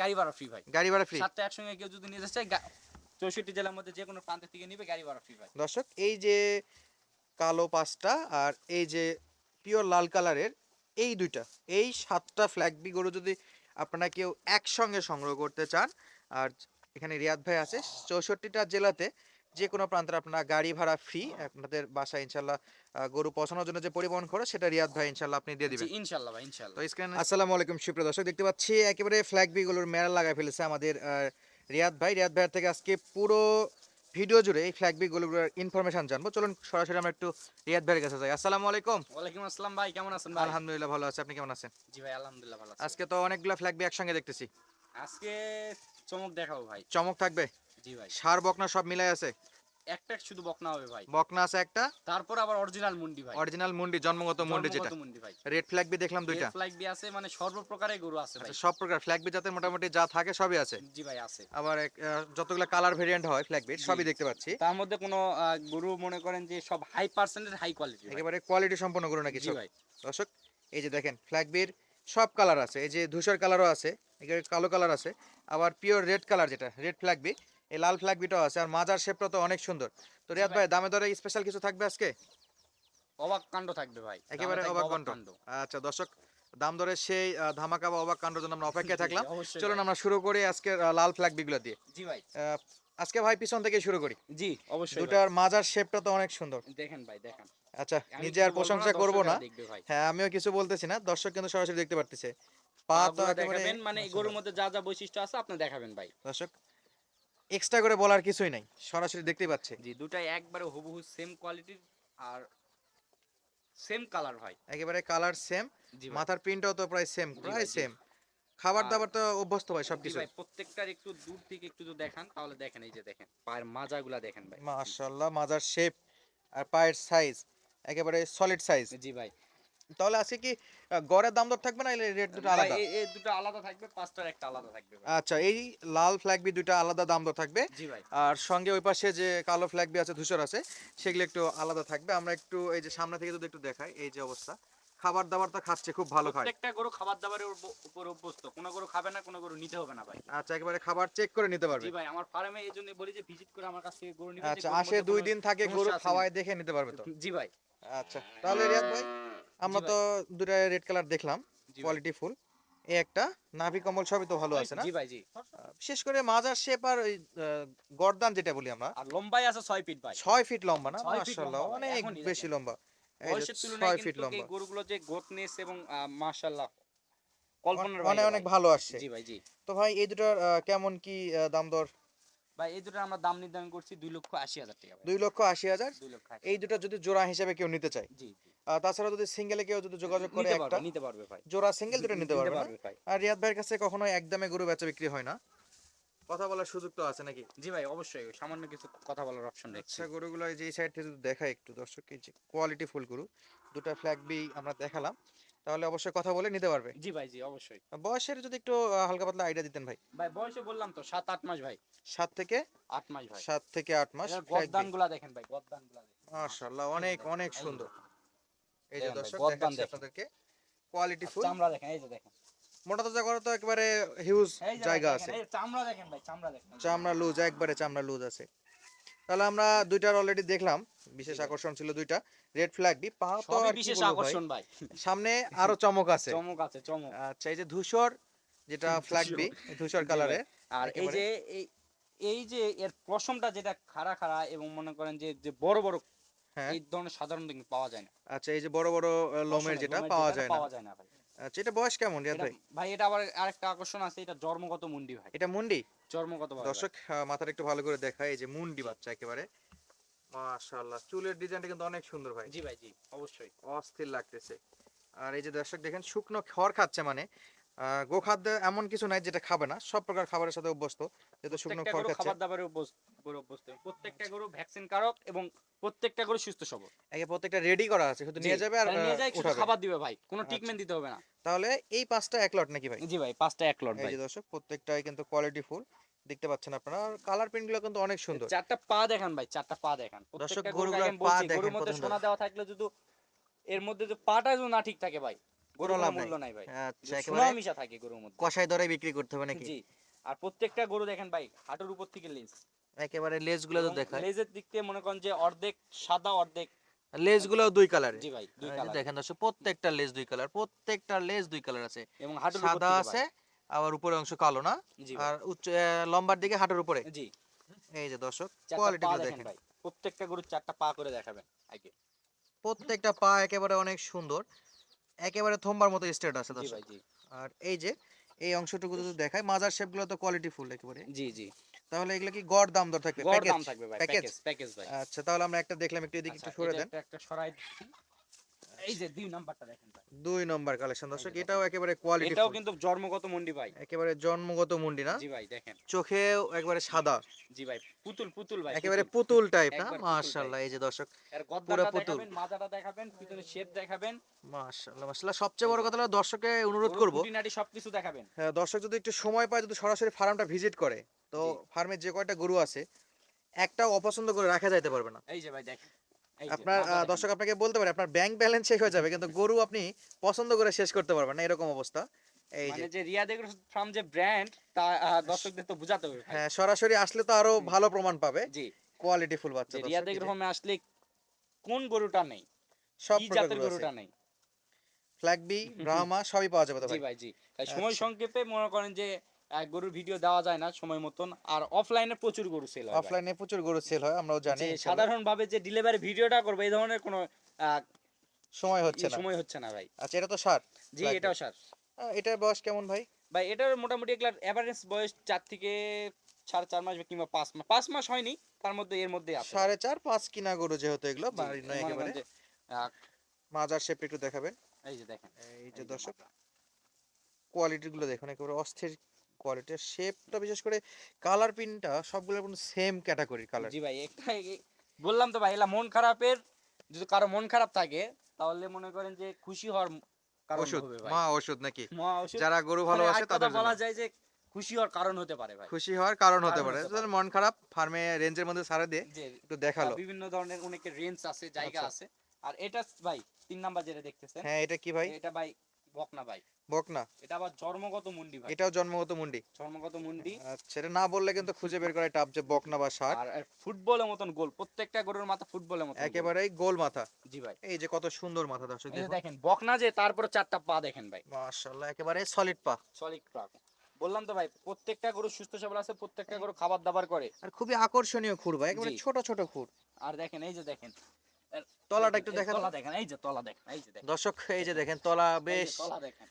গাড়ি ভাড়া ফ্রি ভাই। গাড়ি ভাড়া ফ্রি সাতটা একসঙ্গে কেউ যদি নিতে চায় চৌষট্টি জেলার মধ্যে যে কোনো প্রান্ত থেকে নিবে গাড়ি ভাড়া ফ্রি ভাই। দর্শক এই যে কালো পাঁচটা আর এই যে পিওর লাল কালারের এই দুইটা এই সাতটা ফ্ল্যাগবি গরু যদি আপনারা কেউ একসঙ্গে সংগ্রহ করতে চান আর এখানে রিয়াদ ভাই আছে চৌষট্টিটা জেলাতে যে কোনো প্রান্তে আপনারা গাড়ি ভাড়া ফ্রি আপনাদের বাসায় ইনশাল্লাহ গরু পৌঁছানোর জন্য যে পরিবহন খরচ সেটা রিয়াদ ভাই ইনশাল্লাহ আপনি দিয়ে দিবেন। ইনশাল্লাহ ভাই ইনশাল্লাহ তো স্ক্রিন আসসালামু আলাইকুম সুপ্রিয় দর্শক দেখতে পাচ্ছি একেবারে ফ্ল্যাগ বিগুলোর মেলা লাগাই ফেলেছে আমাদের রিয়াদ ভাই। রিয়াদ ভাইয়ের থেকে আজকে পুরো ভিডিও জুড়ে এই ফ্ল্যাগ বিগুলোর ইনফরমেশন জানব। চলুন সরাসরি আমরা একটু রিয়াদ ভাইয়ের কাছে যাই। আসসালামু আলাইকুম। ওয়ালাইকুম আসসালাম ভাই কেমন আছেন ভাই? আলহামদুলিল্লাহ ভালো আছে আপনি কেমন আছেন? জি ভাই আলহামদুলিল্লাহ ভালো আছি। আজকে তো অনেকগুলো ফ্ল্যাগ বি একসঙ্গে দেখতেছি। আজকে চমক দেখাবো ভাই। চমক থাকবে? জি ভাই। সার বকনা সব মিলাই আছে? একটা শুধু বকনা হবে ভাই। বকনা আছে একটা? তারপর আবার অরিজিনাল মুন্ডি ভাই। অরিজিনাল মুন্ডি জন্মগত মুন্ডি যেটা। রেড ফ্ল্যাগ বি দেখলাম দুইটা। ফ্লাইক বি আছে মানে সর্বপ্রকারের গরু আছে ভাই। আচ্ছা, সব প্রকার ফ্ল্যাগ বি যাতে মোটামুটি যা থাকে সবই আছে। জি ভাই আছে। আবার যতগুলো কালার ভেরিয়েন্ট হয় ফ্ল্যাগ বি সবই দেখতে পাচ্ছি। তার মধ্যে কোনো গরু মনে করেন যে সব হাই পার্সেন্টের হাই কোয়ালিটি একেবারে কোয়ালিটি সম্পন্ন গরু নাকি জি ভাই। দর্শক এই যে দেখেন ফ্ল্যাগ বির সব কালার আছে। এই যে ধূসর কালারও আছে কালো কালার আছে। আবার পিওর রেড কালার যেটা রেড ফ্ল্যাগ বি এই লাল ফ্ল্যাগ বিটাও আছে আর মাজার শেপটা তো অনেক সুন্দর। তো রিয়াদ ভাই দামে দরে স্পেশাল কিছু থাকবে আজকে? অবাক কাণ্ড থাকবে ভাই। একেবারে অবাক কাণ্ড। আচ্ছা দর্শক দাম দরে সেই ধামাকা বা অবাক কাণ্ডর জন্য আমরা অপেক্ষায় থাকলাম। চলুন আমরা শুরু করি আজকে লাল ফ্ল্যাগ বিগুলো দিয়ে। জি ভাই। আজকে ভাই পিছন থেকে শুরু করি। জি অবশ্যই দুটার মাজার শেপটা তো অনেক সুন্দর। দেখেন ভাই দেখেন। আচ্ছা নিজে আর প্রশংসা করব না। হ্যাঁ আমিও কিছু বলতেছি না। দর্শক কিন্তু সরাসরি দেখতে পারতেছে। পা তো একেবারে মানে গরুর মধ্যে যা যা বৈশিষ্ট্য আছে আপনি দেখাবেন ভাই। দর্শক এক্সট্রা করে বলার কিছুই নাই। সরাসরি দেখতেই পাচ্ছে। জি দুটাই একবারে হুবহু সেম কোয়ালিটির আর সেম কালার ভাই একেবারে কালার সেম মাথার প্রিন্টটাও তো প্রায় সেম প্রায় সেম খাবার দাবার তো অভ্যস্ত ভাই জি সবকিছু ভাই প্রত্যেকটার একটু দূর থেকে একটু যদি দেখান তাহলে দেখেন এই যে দেখেন পায়ের মাজাগুলা দেখেন ভাই। মাশাআল্লাহ মাজার শেপ আর পায়ের সাইজ একেবারে সলিড সাইজ জি ভাই তাহলে আজকে কি গড়ের দাম দর থাকবে না রেট দুটো আলাদা? এই- এই দুটো আলাদা থাকবে পাঁচটার একটা আলাদা থাকবে আচ্ছা এই লাল ফ্ল্যাগ বি দুটো আলাদা দাম দর থাকবে। জি ভাই। আর সঙ্গে ওই পাশে যে কালো ফ্ল্যাগ বি আছে ধূসর আছে সেগুলো একটু আলাদা থাকবে। আমরা একটু এই যে সামনে থেকে যদি একটু দেখাই এই যে অবস্থা। খাবার দাবার তো খাচ্ছে খুব ভালো খায়। প্রত্যেকটা গরু খাবার দাবারের উপর অভ্যস্ত। কোনো গরু খাবে না কোনো গরু নিতে হবে না ভাই। আচ্ছা একেবারে খাবার চেক করে নিতে পারবে। জি ভাই আমার ফার্মে এই জন্য বলি যে ভিজিট করে আমার কাছ থেকে গরু নিতে আচ্ছা আসে দুই দিন থাকে গরু খাওয়ায় দেখে নিতে পারবে তো। জি ভাই। আচ্ছা তাহলে রিয়াদ ভাই? আমরা তো দুটা রেড কালার দেখলাম কোয়ালিটি ফুল এই একটা নাভি কম্বল সবই তো ভালো আছে না? জি ভাই জি। বিশেষ করে মাজার শেপ আর ওই গর্দান যেটা বলি আমরা। আর লম্বাই আছে ছয় ফিট ভাই। ছয় ফিট লম্বা না? মাশাআল্লাহ অনেক বেশি লম্বা। বয়সের তুলনায় কিন্তু এই গরুগুলো যে গোটনেস এবং মাশাআল্লাহ কল্পনার অনেক বাইরে অনেক ভালো আসছে। জি ভাই জি। তো ভাই এই দুটার কেমন কি দাম দর? ভাই এই দুটো আমরা দাম নির্ধারণ করছি দুই লক্ষ আশি হাজার টাকা দুই লক্ষ আশি হাজার? এই দুটো যদি জোড়া হিসেবে কেউ নিতে চায়? জি তাছাড়া যদি সিঙ্গেলে কেউ যদি যোগাযোগ করে একটা নিতে পারবে ভাই। জোড়া সিঙ্গেল দুটো নিতে পারবে আর রিয়াদ ভাইয়ের কাছে কখনো একদমে গরু বেচা বিক্রি হয় না। কথা বলার সুযোগ তো আছে নাকি? জি ভাই অবশ্যই। সামান্য কিছু কথা বলার অপশন রাখছি আচ্ছা গরুগুলো এই যে সাইড থেকে যদি দেখাই একটু দর্শক এই যে কোয়ালিটি ফুল গরু দুটো ফ্ল্যাগ বি আমরা দেখালাম। তাহলে অবশ্যই কথা বলে নিতে পারবে। জি ভাই জি অবশ্যই। বয়সের যদি একটু হালকা পাতলা আইডিয়া দিতেন ভাই। ভাই বয়সে বললাম তো সাত আট মাস ভাই। সাত থেকে আট মাস ভাই। সাত থেকে আট মাস গদ্দানগুলা দেখেন ভাই গদ্দানগুলা দেখেন। মাশাআল্লাহ অনেক অনেক সুন্দর। এই যে দর্শক দেখাচ্ছি দেখেন। আপনাদেরকে। কোয়ালিটি ফুল চামড়া দেখেন এই যে দেখেন। মোটা তাজা করা তো একবারে হিউজ জায়গা আছে। চামড়া দেখেন ভাই চামড়া দেখেন। চামড়া লুজ একবারে চামড়া লুজ আছে। তাহলে আমরা দুইটার অলরেডি দেখলাম। বিশেষ আকর্ষণ ছিল দুইটা। রেড ফ্ল্যাগ বি পা তো বিশেষ আকর্ষণ ভাই। সামনে আরও চমক আছে। চমক আছে চমক। আচ্ছা এই যে ধূসর যেটা ফ্ল্যাগ বি ধূসর কালারে আর এই যে এই এই যে এর পশমটা যেটা খাড়া খাড়া এবং মনে করেন যে যে বড় বড় হ্যাঁ। এই ধরনের সাধারণত কিন্তু পাওয়া যায় না। আচ্ছা এই যে বড় বড় লোমের যেটা পাওয়া যায় না। পাওয়া যায় না ভাই। আচ্ছা এটা বয়স কেমন রিয়াদ ভাই? ভাই এটা আবার আরেকটা আকর্ষণ আছে এটা জন্মগত মুন্ডি ভাই। এটা মুন্ডি? জন্মগত দর্শক মাথাটা একটু ভালো করে দেখায় এই যে মুন্ডি বাচ্চা একেবারে। মাশাআল্লাহ চুলের ডিজাইনটা কিন্তু অনেক সুন্দর ভাই। জি ভাই জি অবশ্যই। অস্থির লাগতেছে। আর এই যে দর্শক দেখেন শুকনো খড় খাচ্ছে মানে। গোখাদ্য এমন কিছু নাই যেটা খাবে না। সব প্রকার খাবারের সাথে অভ্যস্ত। যেহেতু শুকনো খড় খাচ্ছে। খাবার দাবারের অভ্যস্ত। প্রত্যেকটা গরু ভ্যাকসিন কারক এবং প্রত্যেকটা গরু সুস্থ সবল। একে প্রত্যেকটা রেডি করা আছে শুধু নিয়ে যাবে আর নিয়ে যায় খাবার দিবে ভাই। কোনো আচ্ছা। ট্রিটমেন্ট দিতে হবে না। তাহলে এই পাঁচটা এক লট নাকি ভাই? জি ভাই পাঁচটা এক লট ভাই। দর্শক প্রত্যেকটাই কিন্তু কোয়ালিটি ফুল দেখতে পাচ্ছেন আপনারা। আর কালার প্রিন্টগুলো কিন্তু অনেক সুন্দর। চারটা পা দেখান ভাই চারটা পা দেখান। গরুর পা দেখেন গরুর মধ্যে সোনা দেওয়া থাকলে যদি এর মধ্যে যে পাটা যদি না ঠিক থাকে ভাই কোনো কোনো লাভ নাই মূল্য নাই। ভাই। আচ্ছা একেবারে মিশা থাকে গরুর মধ্যে। কষাই দরে বিক্রি করতে হবে নাকি? জি আর প্রত্যেকটা গরু দেখেন ভাই হাঁটুর উপর থেকে লেজ। একেবারে লেজগুলো তো এবং দেখায়। লেজের দিক থেকে মনে করেন যে অর্ধেক সাদা অর্ধেক লেজগুলো দুই কালারে জি ভাই দুই কালার দেখেন দর্শক প্রত্যেকটা লেজ দুই কালার প্রত্যেকটা লেজ দুই কালার আছে। এবং হাঁটুর সাদা আছে আবার উপরের অংশ কালো না। আর উচ্চ লম্বার দিকে হাঁটুর উপরে। জি। এই যে দর্শক কোয়ালিটি গুলো দেখেন প্রত্যেকটা গরুর চারটা পা করে দেখাবেন আগে। প্রত্যেকটা পা একেবারে অনেক সুন্দর। একেবারে থম্বার মতো স্টেট আছে দর্শক। আর এই যে এই অংশটুকু যদি দেখায় মাজার শেপগুলো তো কোয়ালিটি ফুল একেবারে জি জি। তাহলে এগুলো কি গড় দাম দর থাকবে? গড় দাম থাকবে ভাই প্যাকেজ প্যাকেজ ভাই। আচ্ছা তাহলে আমরা একটা দেখলাম একটু এদিকে একটু আচ্ছা, সরে দেন। একটা একটা সরাই দিচ্ছি। এই যে দুই নাম্বারটা দেখেন ভাই। দুই নম্বর কালেকশন দর্শক এটাও একেবারে কোয়ালিটি এটাও কিন্তু জন্মগত মন্ডি ভাই। একেবারে জন্মগত মুন্ডি না? জি ভাই দেখেন। একবারে সাদা। জি ভাই পুতুল পুতুল ভাই একেবারে পুতুল। টাইপ না? মাশাআল্লাহ এই যে দর্শক পুরা পুতুল। মাজাটা দেখাবেন পিছনে শেপ দেখাবেন। মাশাআল্লাহ মাশাআল্লাহ। সবচেয়ে বড় কথা হলো দর্শকে অনুরোধ করব। খুঁটিনাটি সবকিছু দেখাবেন। হ্যাঁ, দর্শক যদি একটু সময় পায় যদি সরাসরি ফার্মটা ভিজিট করে তো জি। ফার্মে যে কয়টা গরু আছে একটাও অপছন্দ করে রাখা যাইতে পারবে না। এই যে ভাই দেখেন। আপনার। দর্শক আপনাকে বলতে পারে আপনার ব্যাংক ব্যালেন্স শেষ হয়ে যাবে কিন্তু গরু আপনি পছন্দ করে শেষ করতে পারবেন না এরকম অবস্থা। এই যে মানে যে ফার্ম যে ব্র্যান্ড তা দর্শকদের তো বুঝাতে হবে হ্যাঁ সরাসরি আসলে তো আরও ভালো প্রমাণ পাবে। জি। কোয়ালিটি ফুল বাচ্চা ফার্মে আসলে কোন গরুটা নেই? সব জাতের গরুটা নেই? ফ্ল্যাগ বি ব্রাহ্মা সবই পাওয়া যাবে তো জি ভাই। জি। সময় আচ্ছা। সংক্ষেপে মনে করেন যে গরুর ভিডিও দেওয়া যায় না সময় মতন। আর অফলাইনে প্রচুর গরু সেল হয় অফলাইনে প্রচুর গরু সেল হয় আমরাও জানি যে ইনশাআল্লাহ। সাধারণ ভাবে যে ডেলিভারি ভিডিওটা করবে এই ধরনের কোনো সময় হচ্ছে না। সময় হচ্ছে না ভাই। আচ্ছা এটা তো সার। জি এটাও স্যার এটার বয়স কেমন ভাই? ভাই এটার মোটামুটি এগুলার এভারেজ বয়স চার থেকে সাড়ে চার মাস কিংবা পাঁচ মাস পাঁচ মাস হয়নি তার মধ্যে এর মধ্যে আছে। সাড়ে চার পাঁচ কিনা গরু যেহেতু এগুলো বাড়ির নয় একেবারে। মাজার শেপ একটু দেখাবেন। এই যে দেখেন এই যে দর্শক। কোয়ালিটি গুলো দেখুন একেবারে অস্থির কোয়ালিটির শেপটা বিশেষ করে কালার পিনটা সবগুলোর সেম ক্যাটাগরি কালার জি ভাই একটা বললাম তো ভাই এলা মন খারাপের যদি কারও মন খারাপ থাকে তাহলে মনে করেন যে খুশি হওয়ার কারণ ওষুধ মা ওষুধ নাকি? যারা গরু মানে ভালোবাসে তাদের বলা যায় যে খুশি হওয়ার কারণ হতে পারে ভাই। খুশি হওয়ার কারণ হতে পারে। হতে মন খারাপ ফার্মে রেঞ্জের মধ্যে ছাড়ে দিয়ে একটু দেখাল। বিভিন্ন ধরনের অনেকের রেঞ্জ আছে জায়গা আচ্ছা। আছে। আর এটা ভাই তিন নাম্বার যেটা দেখতেছেন হ্যাঁ এটা কি ভাই? এটা ভাই বকনা ভাই। বকনা? এটা আবার জন্মগত মুন্ডি ভাই। এটাও জন্মগত মুন্ডি? জন্মগত মুন্ডি। আচ্ছা এটা না বললে কিন্তু খুঁজে বের করা টাপ যে বকনা বা ষাট আর ফুটবলের মতন গোল প্রত্যেকটা গরুর মাথা ফুটবলের মতন একেবারেই গোল মাথা। জি ভাই। এই যে কত সুন্দর মাথা দর্শক দেখুন। বকনা যে তারপরে চারটা পা দেখেন ভাই। মাশাআল্লাহ একেবারে সলিড পা। সলিড পা। বললাম তো ভাই প্রত্যেকটা গরু সুস্থ সবল আছে প্রত্যেকটা গরু খাবার দাবার করে। আর খুবই আকর্ষণীয় খুর ভাই একেবারে ছোট ছোট খুর। আর দেখেন এই যে দেখেন তলাটা একটু দেখান। তলা দেখেন এই যে তলা দেখেন এই যে দেখেন। দর্শক এই যে দেখেন তলা বেশ তলা দেখেন।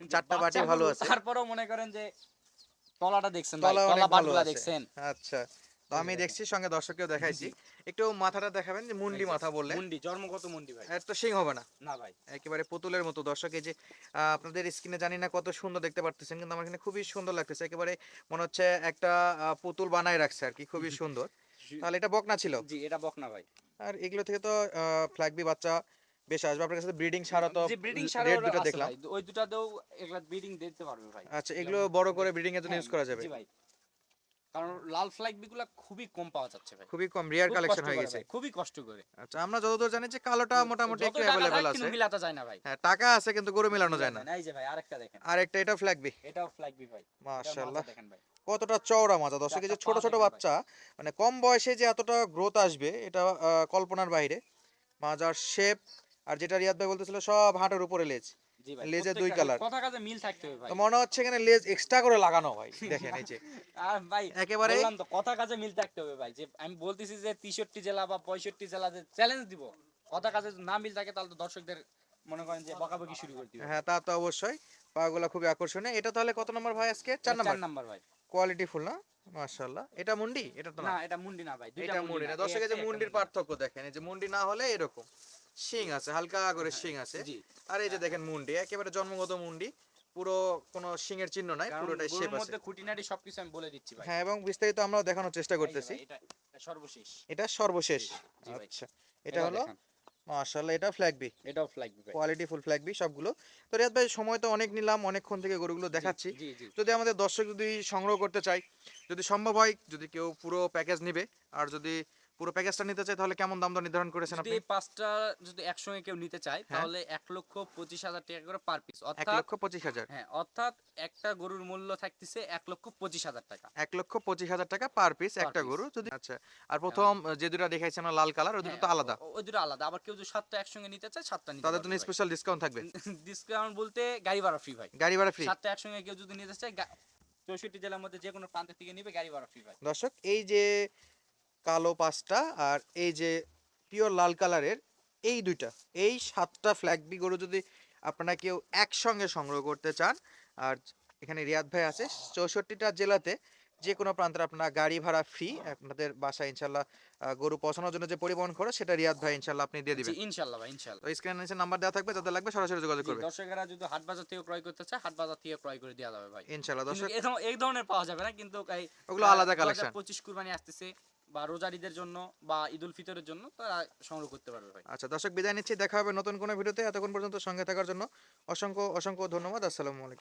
চারটা বাটি ভালো আছে। তারপরেও মনে করেন যে তলাটা দেখছেন তলা বাটগুলা দেখছেন। আচ্ছা তো আমি দেখছি সঙ্গে দর্শককেও দেখাইছি। একটু মাথাটা দেখাবেন যে মুন্ডি মাথা বললে। মুন্ডি জন্মগত মুন্ডি ভাই। এর তো সিং হবে না। না ভাই। একেবারে পুতুলের মতো। দর্শক এই যে আপনাদের স্ক্রিনে জানি না কত সুন্দর দেখতে পারতেছেন কিন্তু আমার এখানে খুবই সুন্দর লাগতেছে। একেবারে মনে হচ্ছে একটা পুতুল বানায় রাখছে আর কি খুবই সুন্দর। তাহলে এটা বকনা ছিল? জি এটা বকনা ভাই। আর এগুলো থেকে তো ফ্ল্যাগবি বাচ্চা বেশ আসবে। আপনার কাছে ব্রিডিং সারা তো ব্রিডিং সার দুটো দেখলাম। ওই দুটাতেও এগুলা ব্রিডিং দিতে পারবে ভাই। আচ্ছা এগুলো বড় করে ব্রিডিং এর জন্য হ্যাঁ, ইউজ করা যাবে। জি ভাই। কারণ লাল ফ্ল্যাগ বিগুলা খুবই কম পাওয়া যাচ্ছে ভাই। খুবই কম রিয়ার কালেকশন হয়ে গেছে। খুবই কষ্ট করে। আচ্ছা আমরা যতদূর জানি যে কালোটা মোটামুটি একটু থাক আছে কিন্তু মিলাতে যায় না ভাই। হ্যাঁ টাকা আছে কিন্তু গরু মেলানো যায় না। এই যে ভাই আরেকটা দেখেন। আর একটা এটা ফ্ল্যাগবি এটাও ফ্ল্যাগ বি ভাই। মাশাআল্লাহ। দেখেন ভাই। কতটা চওড়া মাথা দর্শক যে ছোট ছোট বাচ্চা মানে কম বয়সে যে এতটা গ্রোথ আসবে এটা কল্পনার বাইরে। মাজার শেপ আর যেটা রিয়াদ ভাই বলতেছিল সব হাঁটের উপরে লেজ। লেজে দুই colour। কথা কাজে মিল থাকতে হবে ভাই। তো মনে হচ্ছে এখানে লেজ এক্সট্রা করে লাগানো ভাই দেখেন এই যে। আর ভাই একেবারে বললাম তো কথা কাজে মিল থাকতে হবে ভাই। যে আমি বলতেছি যে 63 জেলা বা 65 জেলা যে চ্যালেঞ্জ দিব কথা কাজে না মিল থাকে তাহলে তো দর্শকদের মনে করেন যে বকাবকি শুরু হ্যাঁ তা তো অবশ্যই। পাগুলা খুবই আকর্ষণীয়। এটা তাহলে কত নম্বর ভাই আজকে? চার নম্বর? চার নাম্বার ভাই। কোয়ালিটি ফুল না? মাশাআল্লাহ। এটা মুন্ডি? এটা তো না? এটা মুন্ডি না ভাই দুইটা মুন্ডি না এই যে মুন্ডির পার্থক্য দেখেন এই যে মুন্ডি না হলে এরকম। শিং আছে হালকা করে শিং আছে। আর এই যে দেখেন মুন্ডি একেবারে জন্মগত মুন্ডি পুরো কোনো এর চিহ্ন নাই পুরোটাই শেপ আছে। খুঁটিনাটি সবকিছু আমি বলে দিচ্ছি ভাই। হ্যাঁ এবং বিস্তারিত আমরা দেখানোর চেষ্টা করতেছি। এটা সর্বশেষ। এটা সর্বশেষ। আচ্ছা এটা হলো মাশাআল্লাহ এটা ফ্ল্যাগ বি এটাও ফ্ল্যাগ ভাই। কোয়ালিটি ফুল ফ্ল্যাগ বি সবগুলো। তো রিয়াদ ভাই সময় তো অনেক নিলাম অনেকক্ষণ থেকে গরুগুলো দেখাচ্ছি। যদি আমাদের দর্শক যদি সংগ্রহ করতে চাই যদি সম্ভব হয় যদি কেউ পুরো প্যাকেজ নেবে আর যদি পুরো প্যাকেজটা নিতে চাই তাহলে কেমন দাম দর নির্ধারণ করেছেন আপনি? এই পাঁচটা যদি একসঙ্গে কেউ নিতে চায় হ্যাঁ। তাহলে এক লক্ষ পঁচিশ হাজার টাকা করে পার পিস এক অর্থাৎ লক্ষ পঁচিশ হাজার। হ্যাঁ অর্থাৎ একটা গরুর মূল্য থাকতেছে এক লক্ষ পঁচিশ হাজার টাকা। এক লক্ষ পঁচিশ হাজার টাকা পার পিস একটা গরু যদি আচ্ছা আর প্রথম যে দুটো দেখাইছি আমরা লাল কালার ওই দুটো তো হ্যাঁ, আলাদা। ওই দুটো আলাদা আবার কেউ যদি সাতটা একসঙ্গে নিতে চায় সাতটা নিতে তাদের জন্য স্পেশাল ডিসকাউন্ট থাকবে। ডিসকাউন্ট বলতে গাড়ি ভাড়া ফ্রি ভাই। গাড়ি ভাড়া ফ্রি সাতটা একসঙ্গে কেউ যদি নিতে চায় চৌষট্টি জেলার মধ্যে যে কোনো প্রান্ত থেকে নিবে গাড়ি ভাড়া ফ্রি ভাই। দর্শক এই যে কালো পাঁচটা আর এই যে পিওর লাল কালারের এই দুইটা এই সাতটা ফ্ল্যাগ বি গরু যদি আপনারা কেউ একসঙ্গে সংগ্রহ করতে চান আর এখানে রিয়াদ ভাই আছে চৌষট্টিটা জেলাতে যে কোনো প্রান্তে আপনারা গাড়ি ভাড়া ফ্রি আপনাদের বাসায় ইনশাল্লাহ গরু পৌঁছানোর জন্য যে পরিবহন খরচ সেটা রিয়াদ ভাই ইনশাল্লাহ আপনি দিয়ে দিবেন। ইনশাল্লাহ ভাই ইনশাল্লাহ। তো স্ক্রিনে নিচে নাম্বার দেওয়া থাকবে যাদের লাগবে সরাসরি যোগাযোগ করবে। দর্শকেরা যদি হাট বাজার থেকে ক্রয় করতে চায় হাট বাজার থেকে ক্রয় করে দেওয়া যাবে ভাই। ইনশাল্লাহ দর্শক এই ধরনের- পাওয়া যাবে না কিন্তু ওগুলো আলাদা কালেকশন পঁচিশ কুরবানি আসতেছে বা রোজারিদের জন্য বা ঈদ উল ফিতরের জন্য তারা সংগ্রহ করতে পারবে ভাই। আচ্ছা দর্শক বিদায় নিচ্ছি। দেখা হবে নতুন কোনো ভিডিওতে। এতক্ষণ পর্যন্ত সঙ্গে থাকার জন্য অসংখ্য অসংখ্য ধন্যবাদ। আসসালামু আলাইকুম।